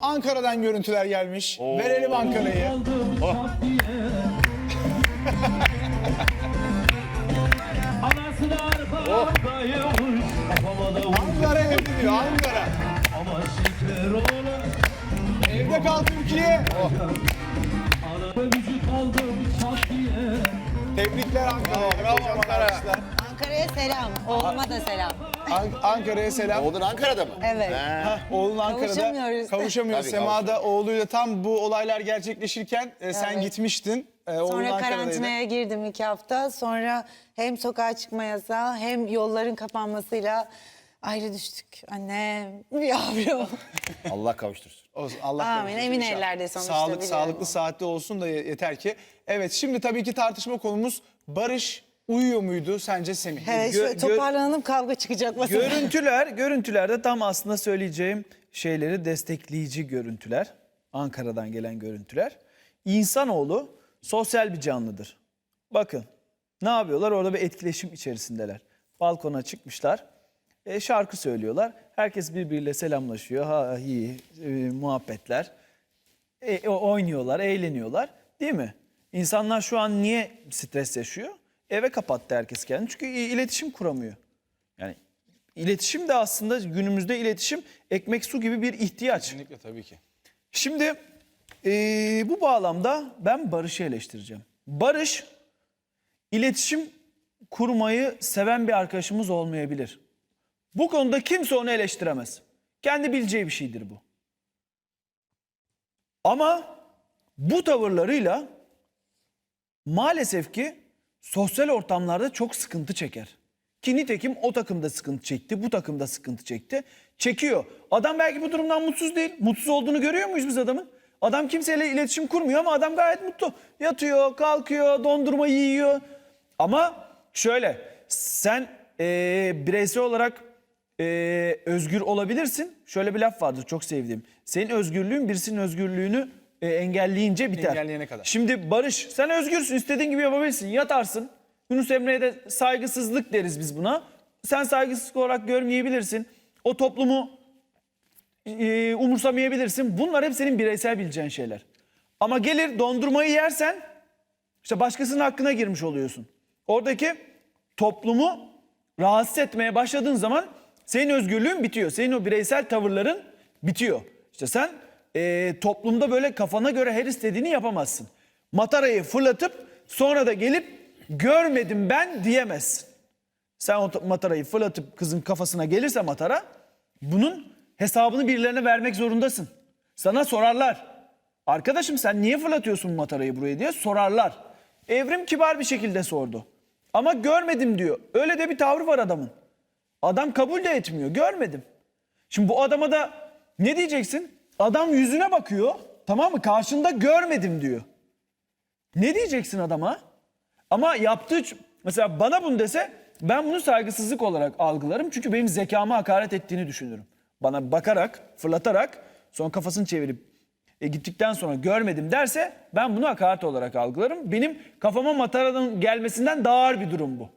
Ankara'dan görüntüler gelmiş. Verelim Ankara'yı. Vurdu Ankara evde diyor Ankara. Evde kal Türkiye. Diye Tebrikler Ankara. Bravo Ankara. Ankara'ya selam. Oğluma da selam. An- Ankara'ya selam. Oğlun Ankara'da mı? Evet. Hah, Oğlun Ankara'da. Kavuşamıyoruz. Kavuşamıyoruz. Tabii, Sema da oğluyla tam bu olaylar gerçekleşirken e, sen Evet. gitmiştin. E, oğlun Sonra Ankara'daydı. karantinaya girdim iki hafta. Sonra hem sokağa çıkma yasağı hem yolların kapanmasıyla ayrı düştük. Annem, yavrum. Allah kavuştursun. Olsun, Allah Amin, kavuştursun emin inşallah. ellerde sonuçta, Sağlık, biliyorum. sağlıklı saatte olsun da yeter ki. Evet şimdi tabii ki tartışma konumuz Barış uyuyor muydu sence Semih? Evet, Gö- gö- toparlanalım kavga çıkacak masada. Görüntüler, görüntülerde tam aslında söyleyeceğim şeyleri destekleyici görüntüler. Ankara'dan gelen görüntüler. İnsanoğlu sosyal bir canlıdır. Bakın ne yapıyorlar? Orada bir etkileşim içerisindeler. Balkona çıkmışlar. e, şarkı söylüyorlar. Herkes birbiriyle selamlaşıyor. Ha hi e, muhabbetler. E, oynuyorlar, eğleniyorlar. Değil mi? İnsanlar şu an niye stres yaşıyor? Eve kapattı herkes kendini. Çünkü iletişim kuramıyor. Yani iletişim de aslında günümüzde iletişim ekmek su gibi bir ihtiyaç. Kesinlikle tabii ki. Şimdi eee, bu bağlamda ben Barış'ı eleştireceğim. Barış iletişim kurmayı seven bir arkadaşımız olmayabilir. Bu konuda kimse onu eleştiremez. Kendi bileceği bir şeydir bu. Ama bu tavırlarıyla maalesef ki sosyal ortamlarda çok sıkıntı çeker. Ki nitekim o takımda sıkıntı çekti, bu takımda sıkıntı çekti. Çekiyor. Adam belki bu durumdan mutsuz değil. Mutsuz olduğunu görüyor muyuz biz adamın? Adam kimseyle iletişim kurmuyor ama adam gayet mutlu. Yatıyor, kalkıyor, dondurma yiyor. Ama şöyle, sen eee, bireysel olarak eee, özgür olabilirsin. Şöyle bir laf vardır çok sevdiğim. Senin özgürlüğün birisinin özgürlüğünü e, engelleyince biter. Engelleyene kadar. Şimdi Barış sen özgürsün istediğin gibi yapabilirsin yatarsın. Yunus Emre'ye de saygısızlık deriz biz buna. Sen saygısızlık olarak görmeyebilirsin. O toplumu e, umursamayabilirsin. Bunlar hep senin bireysel bileceğin şeyler. Ama gelir dondurmayı yersen işte başkasının hakkına girmiş oluyorsun. Oradaki toplumu rahatsız etmeye başladığın zaman senin özgürlüğün bitiyor. Senin o bireysel tavırların bitiyor. İşte sen e, toplumda böyle kafana göre her istediğini yapamazsın. Matarayı fırlatıp sonra da gelip görmedim ben diyemezsin. Sen o matarayı fırlatıp kızın kafasına gelirse matara bunun hesabını birilerine vermek zorundasın. Sana sorarlar. Arkadaşım sen niye fırlatıyorsun matarayı buraya diye sorarlar. Evrim kibar bir şekilde sordu. Ama görmedim diyor. Öyle de bir tavrı var adamın. Adam kabul de etmiyor. Görmedim. Şimdi bu adama da ne diyeceksin? Adam yüzüne bakıyor. Tamam mı? Karşında görmedim diyor. Ne diyeceksin adama? Ama yaptığı mesela bana bunu dese ben bunu saygısızlık olarak algılarım. Çünkü benim zekama hakaret ettiğini düşünürüm. Bana bakarak, fırlatarak sonra kafasını çevirip e, gittikten sonra görmedim derse ben bunu hakaret olarak algılarım. Benim kafama mataranın gelmesinden daha ağır bir durum bu.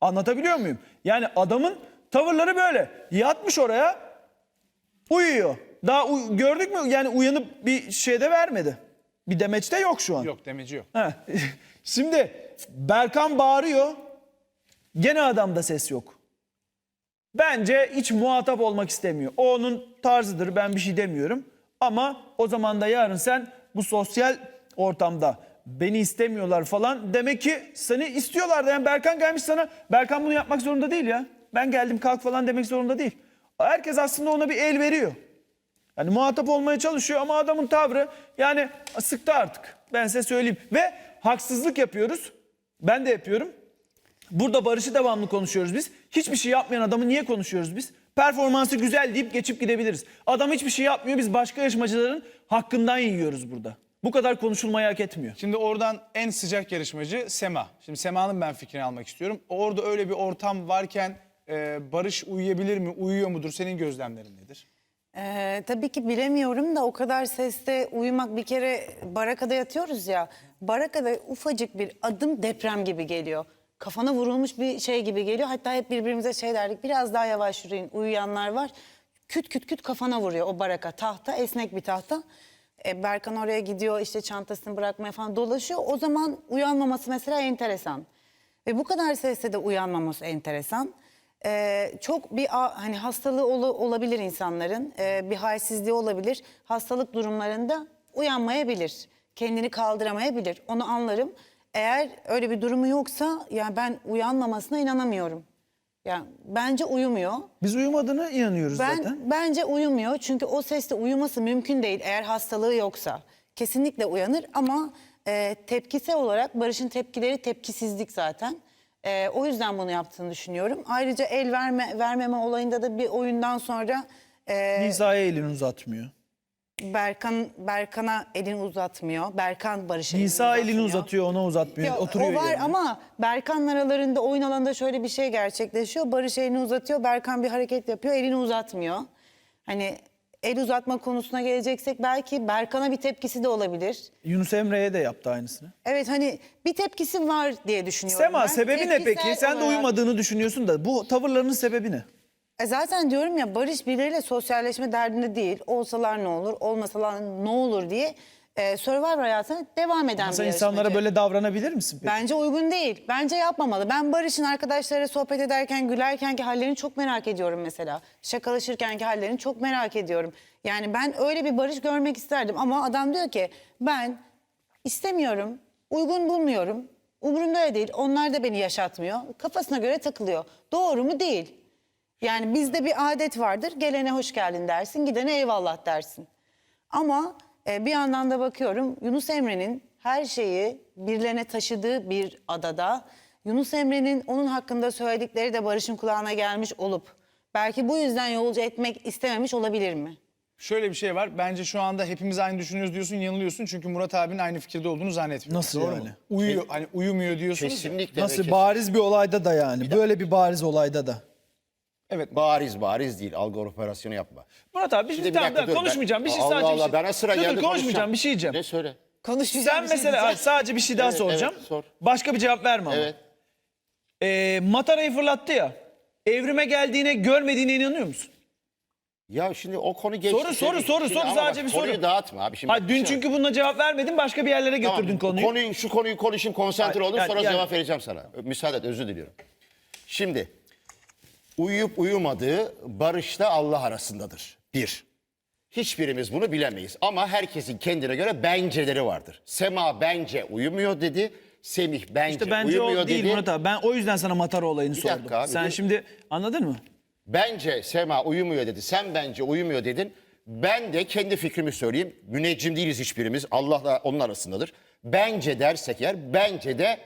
Anlatabiliyor muyum? Yani adamın tavırları böyle. Yatmış oraya uyuyor. Daha gördük mü yani uyanıp bir şeyde vermedi. Bir demeçte yok şu an. Yok demeci yok. Ha. Şimdi Berkan bağırıyor. Gene adamda ses yok. Bence hiç muhatap olmak istemiyor. O onun tarzıdır ben bir şey demiyorum. Ama o zaman da yarın sen bu sosyal ortamda beni istemiyorlar falan demek ki seni istiyorlar da yani Berkan gelmiş sana Berkan bunu yapmak zorunda değil ya. Ben geldim kalk falan demek zorunda değil. Herkes aslında ona bir el veriyor. Yani muhatap olmaya çalışıyor ama adamın tavrı yani sıktı artık. Ben size söyleyeyim. Ve haksızlık yapıyoruz. Ben de yapıyorum. Burada Barış'ı devamlı konuşuyoruz biz. Hiçbir şey yapmayan adamı niye konuşuyoruz biz? Performansı güzel deyip geçip gidebiliriz. Adam hiçbir şey yapmıyor. Biz başka yarışmacıların hakkından yiyoruz burada. Bu kadar konuşulmayı hak etmiyor. Şimdi oradan en sıcak yarışmacı Sema. Şimdi Sema'nın ben fikrini almak istiyorum. Orada öyle bir ortam varken e, Barış uyuyabilir mi, uyuyor mudur? Senin gözlemlerin nedir? Ee, tabii ki bilemiyorum da o kadar seste uyumak bir kere barakada yatıyoruz ya. Barakada ufacık bir adım deprem gibi geliyor. Kafana vurulmuş bir şey gibi geliyor. Hatta hep birbirimize şey derdik biraz daha yavaş yürüyün uyuyanlar var. küt küt küt kafana vuruyor o baraka. Tahta esnek bir tahta. E, Berkan oraya gidiyor işte çantasını bırakmaya falan dolaşıyor. O zaman uyanmaması mesela enteresan. Ve bu kadar sesle de uyanmaması enteresan. Ee, çok bir hani hastalığı olu- olabilir insanların, ee, bir halsizliği olabilir. Hastalık durumlarında uyanmayabilir, kendini kaldıramayabilir. Onu anlarım. Eğer öyle bir durumu yoksa ya ben uyanmamasına inanamıyorum. Yani bence uyumuyor. Biz uyumadığına inanıyoruz Ben zaten. bence uyumuyor çünkü o seste uyuması mümkün değil eğer hastalığı yoksa. Kesinlikle uyanır ama e, tepkisel olarak Barış'ın tepkileri tepkisizlik zaten. E, o yüzden bunu yaptığını düşünüyorum. Ayrıca el verme vermeme olayında da bir oyundan sonra e, Nisa'ya elini uzatmıyor. Berkan Berkan'a elini uzatmıyor. Berkan Barış'a Nisa elini uzatıyor, ona uzatmıyor. Ya, Oturuyor o var yerine. ama Berkan aralarında oyun alanında şöyle bir şey gerçekleşiyor. Barış elini uzatıyor, Berkan bir hareket yapıyor, elini uzatmıyor. Hani el uzatma konusuna geleceksek belki Berkan'a bir tepkisi de olabilir. Yunus Emre'ye de yaptı aynısını. Evet hani bir tepkisi var diye düşünüyorum Sema ben. sebebi ne Tepkisel peki? Sen de olarak- uyumadığını düşünüyorsun da bu tavırlarının sebebi ne? E zaten diyorum ya Barış birileriyle sosyalleşme derdinde değil. Olsalar ne olur, olmasalar ne olur diye e, Survivor hayatına devam eden Sen bir insanlara yarışmacı. böyle davranabilir misin peki? Bence uygun değil. Bence yapmamalı. Ben Barış'ın arkadaşlarıyla sohbet ederken, gülerkenki hallerini çok merak ediyorum mesela. Şakalaşırkenki hallerini çok merak ediyorum. Yani ben öyle bir Barış görmek isterdim. Ama adam diyor ki ben istemiyorum, uygun bulmuyorum. Umurumda da değil. Onlar da beni yaşatmıyor. Kafasına göre takılıyor. Doğru mu? Değil. Yani bizde bir adet vardır. Gelene hoş geldin dersin, gidene eyvallah dersin. Ama e, bir yandan da bakıyorum Yunus Emre'nin her şeyi birilerine taşıdığı bir adada Yunus Emre'nin onun hakkında söyledikleri de Barış'ın kulağına gelmiş olup belki bu yüzden yolcu etmek istememiş olabilir mi? Şöyle bir şey var. Bence şu anda hepimiz aynı düşünüyoruz diyorsun, yanılıyorsun. Çünkü Murat abinin aynı fikirde olduğunu zannetmiyorum. Nasıl Doğru yani? mu? Uyuyor, hani uyumuyor diyorsunuz. Kesinlikle. Nasıl kesin- bariz bir olayda da yani. Böyle bir bariz olayda da. Evet. Bariz bariz değil. Algı operasyonu yapma. Murat abi bir şey Şimdi bir tamam, dakika dur, konuşmayacağım. Bir şey Allah sadece bir Allah, şey. bana sıra Dur, dur, geldi, konuşmayacağım konuşacağım. bir şey diyeceğim. Ne söyle? Sen mesela hayır, sadece bir şey daha Evet, soracağım. evet, sor. Başka bir cevap verme ama. Evet. Ee, Matara'yı fırlattı ya. Evrime geldiğine görmediğine inanıyor musun? Ya şimdi o konu geçti. Soru, soru, Şimdi- soru, soru, ama sadece bak, bir soru. Konuyu dağıtma abi. Şimdi Ha, bak, dün bir şey- çünkü bununla cevap vermedin başka bir yerlere götürdün Tamam, konuyu. konuyu. Şu konuyu konuşayım konsantre Yani- oldum sonra yani- cevap vereceğim sana. Müsaade et özür diliyorum. Şimdi uyuyup uyumadığı barışla Allah arasındadır. Bir. Hiçbirimiz bunu bilemeyiz ama herkesin kendine göre benceleri vardır. Sema bence uyumuyor dedi. Semih bence, İşte bence uyumuyor o değil dedi. Murat abi. Ben o yüzden sana Matara olayını dakika sordum. abi, Sen bir- şimdi anladın mı? Bence Sema uyumuyor dedi. Sen bence uyumuyor dedin. Ben de kendi fikrimi söyleyeyim. Müneccim değiliz hiçbirimiz. Allah'la onun arasındadır. Bence dersek eğer bence de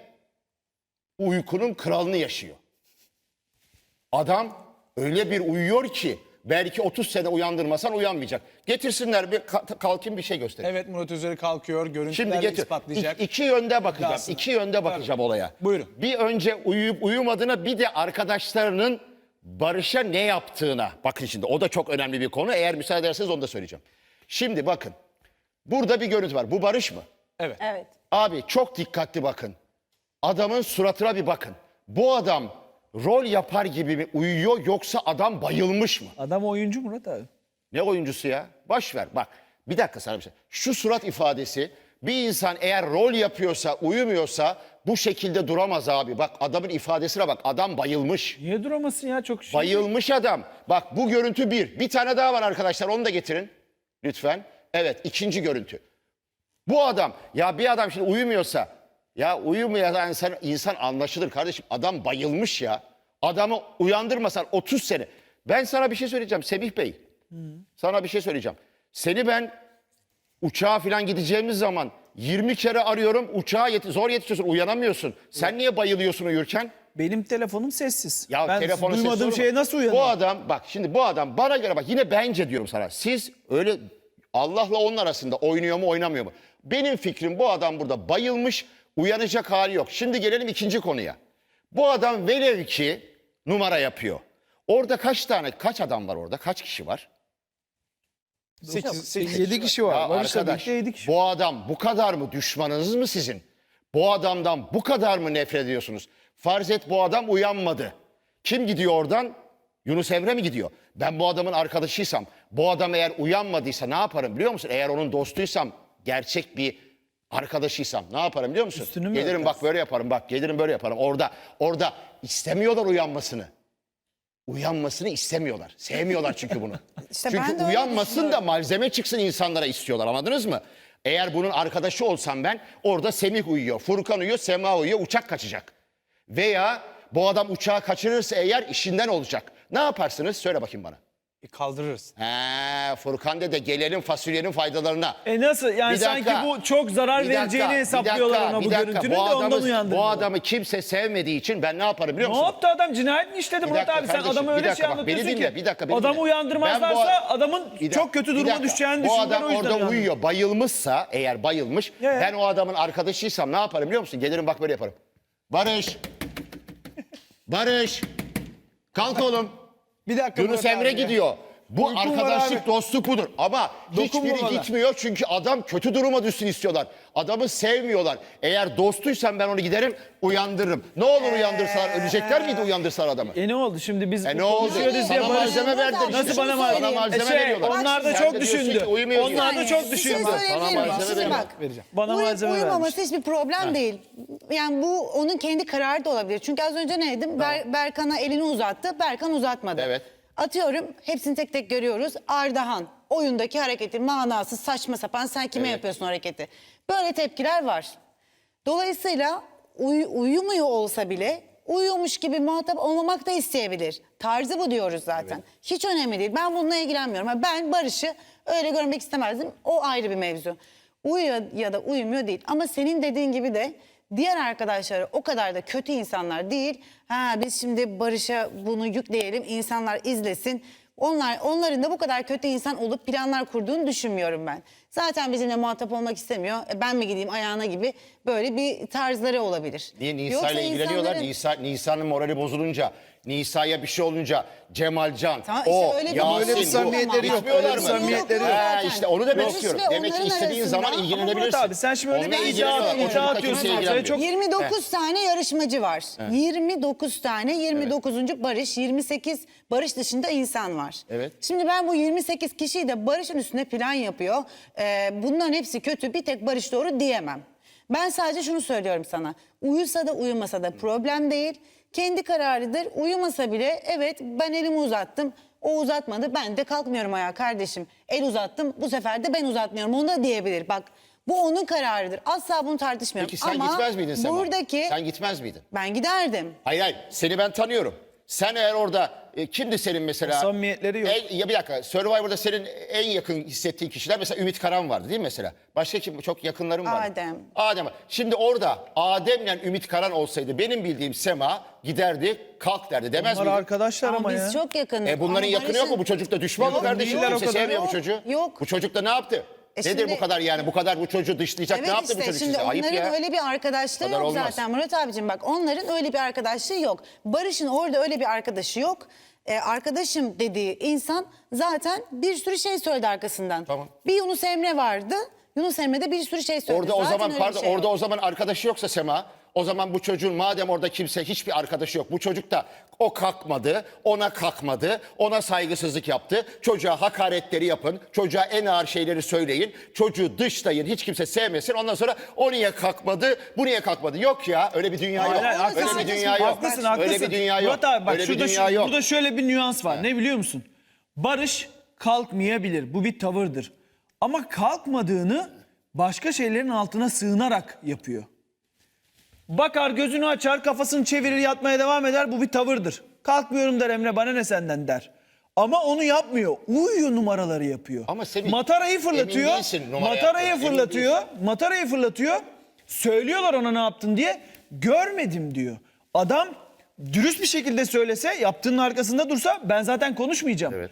uykunun kralını yaşıyor. Adam öyle bir uyuyor ki belki 30 sene uyandırmasan uyanmayacak. Getirsinler bir ka- kalkayım bir şey göstereyim. Evet Murat Özeri kalkıyor, Şimdi görüntülerle getir. ispatlayacak. İki, iki yönde bakacağım. İddiasını. İki yönde bakacağım olaya. Buyurun. Bir önce uyuyup uyumadığına bir de arkadaşlarının Barış'a ne yaptığına. Bakın şimdi o da çok önemli bir konu. Eğer müsaade ederseniz onu da söyleyeceğim. Şimdi bakın. Burada bir görüntü var. Bu Barış mı? Evet. Evet. Abi çok dikkatli bakın. Adamın suratına bir bakın. Bu adam rol yapar gibi mi uyuyor yoksa adam bayılmış mı? Adam oyuncu Murat abi. Ne oyuncusu ya? Boş ver bak. Bir dakika sana bir şey. Şu surat ifadesi bir insan eğer rol yapıyorsa, uyumuyorsa bu şekilde duramaz abi. Bak adamın ifadesine bak. Adam bayılmış. Niye duramasın ya çok şey. Bayılmış adam. Bak bu görüntü bir. Bir tane daha var arkadaşlar onu da getirin. Lütfen. Evet ikinci görüntü. Bu adam ya bir adam şimdi uyumuyorsa ya uyumayan insan, insan anlaşılır kardeşim. Adam bayılmış ya. Adamı uyandırmasan 30 sene. Ben sana bir şey söyleyeceğim Semih Bey. Sana bir şey söyleyeceğim. Seni ben uçağa falan gideceğimiz zaman 20 kere arıyorum. Uçağa yet- zor yetişiyorsun uyanamıyorsun. Sen niye bayılıyorsun uyurken? Benim telefonum sessiz. Ya ben telefonu sessiz duymadığım mu? şeye nasıl uyanırım? Bu adam bak şimdi bu adam bana göre bak yine bence diyorum sana. Siz öyle Allah'la onun arasında oynuyor mu oynamıyor mu? Benim fikrim bu adam burada bayılmış uyanacak hali yok. Şimdi gelelim ikinci konuya. Bu adam velev ki numara yapıyor. Orada kaç tane kaç adam var orada? Kaç kişi var? 8, 8 7 kişi var. Ya Barış'la arkadaş birlikte kişi. bu adam bu kadar mı düşmanınız mı sizin? Bu adamdan bu kadar mı nefret ediyorsunuz? Farz et bu adam uyanmadı. Kim gidiyor oradan? Yunus Emre mi gidiyor? Ben bu adamın arkadaşıysam, bu adam eğer uyanmadıysa ne yaparım biliyor musun? Eğer onun dostuysam, gerçek bir arkadaşıysam ne yaparım biliyor musun? Üstünü mü gelirim bak böyle yaparım, bak gelirim böyle yaparım. Orada, orada istemiyorlar uyanmasını. Uyanmasını istemiyorlar. Sevmiyorlar çünkü bunu. İşte ben de çünkü öyle uyanmasın da düşünüyorum. malzeme çıksın insanlara istiyorlar anladınız mı? Eğer bunun arkadaşı olsam ben orada Semih uyuyor, Furkan uyuyor, Sema uyuyor, uçak kaçacak. Veya bu adam uçağı kaçırırsa eğer işinden olacak. Ne yaparsınız? Söyle bakayım bana. E, kaldırırız. He, Furkan dede gelelim fasulyenin faydalarına. E nasıl? Yani Bir dakika, sanki bu çok zarar Bir dakika, vereceğini hesaplıyorlar ona bu görüntünün bu de ondan adamı, uyandırıyorlar. Bu adamı kimse sevmediği için ben ne yaparım biliyor Ne musun? yaptı adam? Cinayet mi işledi Murat dakika abi? Sen kardeşim, adamı bir öyle dakika şey bak, beni anlatıyorsun dinle, ki. bir dakika, beni adamı dinle. Ben bu- adamın Bir dakika, çok kötü bir duruma dakika. düşeceğini Bu düşündüler adam o yüzden orada uyandırdı. uyuyor, bayılmışsa eğer bayılmış, Ee? ben o adamın arkadaşıysam ne yaparım biliyor musun? Gelirim bak böyle yaparım. Barış, Barış, kalk oğlum. Bir dakika Yunus Murat Emre abi gidiyor. Bu Uykum var arkadaşlık abi. dostluk budur. Ama Dokunma hiçbiri bana. gitmiyor çünkü adam kötü duruma düşsün istiyorlar. Adamı sevmiyorlar. Eğer dostuysam ben onu giderim uyandırırım. Ne olur uyandırsalar ölecekler miydi uyandırsalar adamı? E ne oldu şimdi biz E ne oldu? konuşuyoruz Sana ya Barış- malzeme verdiler işte. Nasıl bana malzeme? söyleyeyim. malzeme şey, veriyorlar. Onlar da Sen çok de diyorsun düşündü. uyumuyor Onlar da Yani çok bir şey düşündü. söyleyebilir Sana miyim? malzeme Şimdi vereceğim. bak, Vereceğim. Bana uyuyup malzeme uyumaması vermiş. hiçbir problem değil. Yani bu onun kendi kararı da olabilir. Çünkü az önce neydim? Ber- Berkan'a elini uzattı. Berkan uzatmadı. Evet. Atıyorum hepsini tek tek görüyoruz. Ardahan oyundaki hareketi manasız saçma sapan sen kime yapıyorsun hareketi? Böyle tepkiler var. Dolayısıyla uy- uyumuyor olsa bile uyuyormuş gibi muhatap olmamak da isteyebilir. Tarzı bu diyoruz zaten. Hiç önemli değil. Ben bununla ilgilenmiyorum. Ha, Ben Barış'ı öyle görmek istemezdim. O ayrı bir mevzu. Uyuyor ya da uyumuyor değil. Ama senin dediğin gibi de diğer arkadaşları o kadar da kötü insanlar değil. Ha biz şimdi Barış'a bunu yükleyelim, insanlar izlesin. Onlar onların da bu kadar kötü insan olup planlar kurduğunu düşünmüyorum ben. Zaten bizimle muhatap olmak istemiyor. E, ben mi gideyim ayağına gibi böyle bir tarzları olabilir. Niye Nisa ile ilgileniyorlar? insanların- Nisa, Nisa'nın morali bozulunca, Nisa'ya bir şey olunca, Cemalcan, Tamam, işte o, öyle bir- Yasin, öyle bir bu, samimiyetleri yok, bitmiyorlar öyle bir mı? samimiyetleri yok. Ha, işte onu demek Barış istiyorum. ve Demek ki onların istediğin arasında- zaman Ama ilgilenebilirsin. Murat abi, sen şimdi öyle Onunla bir ilgileniyorlar. iddia- kimse atıyorsun ortaya, ilgilenmiyor. çok- 29 tane yarışmacı var. 29 tane 29. Barış, 28 Barış dışında insan var. Evet. Şimdi ben bu 28 kişiyi de Barış'ın üstüne plan yapıyor. Ee, bunların hepsi kötü bir tek Barış doğru diyemem. Ben sadece şunu söylüyorum sana. Uyusa da uyumasa da problem değil. Kendi kararıdır. Uyumasa bile evet ben elimi uzattım. O uzatmadı. Ben de kalkmıyorum ayağa kardeşim. El uzattım. Bu sefer de ben uzatmıyorum. Onu da diyebilir. Bak bu onun kararıdır. Asla bunu tartışmıyorum. Peki sen Ama gitmez miydin Sema? Buradaki Sen gitmez miydin? ben giderdim. Hayır hayır seni ben tanıyorum. Sen eğer orada e, kimdi senin mesela? Samimiyetleri yok. En, ya bir dakika Survivor'da senin en yakın hissettiğin kişiler mesela Ümit Karan vardı değil mi mesela? Başka kim çok yakınların var. Adem. Adem. Şimdi orada Adem'le Ümit Karan olsaydı benim bildiğim Sema giderdi kalk derdi demez Bunlar miydi? arkadaşlar ama, Ama biz ya. çok yakınız. E bunların Ama yakını yok mu? Bu çocuk da düşman mı Yok, kardeşim? Kimse sevmiyor bu Yok, çocuğu. yok. Bu çocuk da ne yaptı? E Nedir şimdi- bu kadar yani? Bu kadar bu çocuğu dışlayacak Evet ne yaptı işte bu çocuk şimdi size? Ayıp onların ya. öyle bir arkadaşlığı yok olmaz. zaten Murat abicim bak onların öyle bir arkadaşlığı yok. Barış'ın orada öyle bir arkadaşı yok. Ee, arkadaşım dediği insan zaten bir sürü şey söyledi arkasından. Tamam. Bir Yunus Emre vardı. Yunus Emre de bir sürü şey söyledi. Orada o Zaten zaman öyle bir pardon şey orada yok. o zaman arkadaşı yoksa Sema o zaman bu çocuğun madem orada kimse hiçbir arkadaşı yok. Bu çocuk da o kalkmadı, ona kalkmadı, ona saygısızlık yaptı. Çocuğa hakaretleri yapın, çocuğa en ağır şeyleri söyleyin. Çocuğu dışlayın, hiç kimse sevmesin. Ondan sonra o niye kalkmadı, bu niye kalkmadı? Yok ya öyle bir dünya yok. Hayır, hayır, öyle haklısın. bir dünya yok. Haklısın, haklısın. Öyle bir dünya yok. Murat abi bak öyle bir şurada, dünya şu- yok. burada şöyle bir nüans var. Ne biliyor musun? Barış kalkmayabilir. Bu bir tavırdır. Ama kalkmadığını başka şeylerin altına sığınarak yapıyor. Bakar gözünü açar kafasını çevirir yatmaya devam eder bu bir tavırdır. Kalkmıyorum der Emre bana ne senden der. Ama onu yapmıyor. Uyuyor numaraları yapıyor. Ama Semih, Matarayı fırlatıyor. değilsin numara Matarayı yaptığına, emin fırlatıyor. Matarayı fırlatıyor. Söylüyorlar ona ne yaptın diye. Görmedim diyor. Adam dürüst bir şekilde söylese yaptığının arkasında dursa ben zaten konuşmayacağım. Evet.